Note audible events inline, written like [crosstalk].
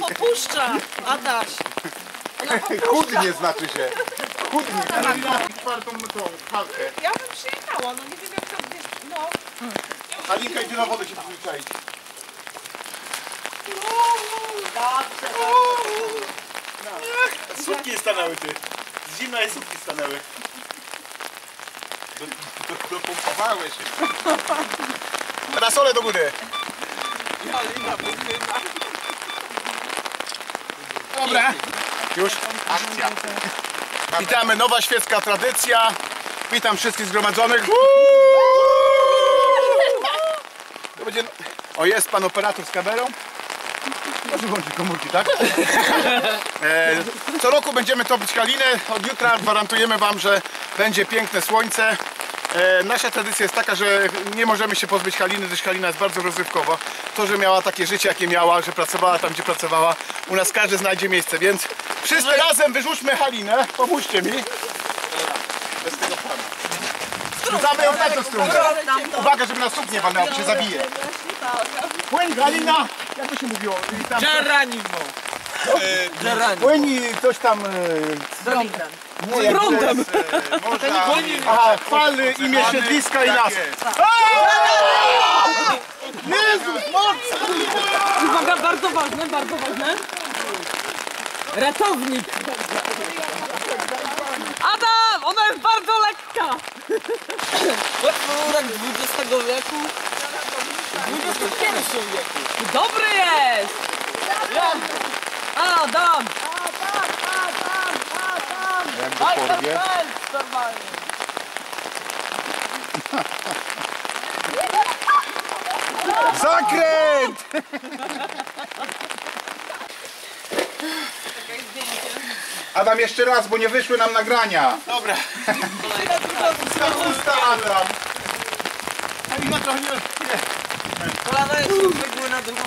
popuszcza, Adaś. [laughs] Chudnie znaczy się. Chudnie. Czwartą tą halkę. Ja bym przyjechała, no nie wiem jak to wiesz, no. Halinka idzie na wodę się przyzwyczaić. Słupki stanęły ty. Z zimna i słupki stanęły. Dopompowałeś się. Parasolę do góry. Dobra. Już? Akcja. Witamy, nowa świecka tradycja. Witam wszystkich zgromadzonych. To będzie... O, jest pan operator z kamerą. Może włączyć komórki, tak? E, co roku będziemy topić halinę. Od jutra gwarantujemy wam, że będzie piękne słońce. E, nasza tradycja jest taka, że nie możemy się pozbyć haliny, gdyż halina jest bardzo rozrywkowa. To, że miała takie życie, jakie miała, że pracowała tam, gdzie pracowała, u nas każdy znajdzie miejsce, więc wszyscy razem wyrzućmy halinę. Pomóżcie mi. Bez tego pana. Rzucamy ją tamtą stronę. Uwaga, żeby nas słup nie walnęła, bo się zabije. Płyń, Halina! Jak to się mówiło? I tam- Geranimo. Geranimo. Płyń i coś tam... e, Prądem. Nie, jak Prądem. Aha, fal, imię siedliska i nas. Jezus, moc! Uwaga, bardzo ważne, bardzo ważne. Ratownik. Adam, ona jest bardzo lekka. Potwórek XX wieku. XXI wieku. Dobry jest. Adam. Jak go porwie. Zakręt! Adam, jeszcze raz, bo nie wyszły nam nagrania. Dobra. Usta, Adam. Kolana jest zwykły na drugą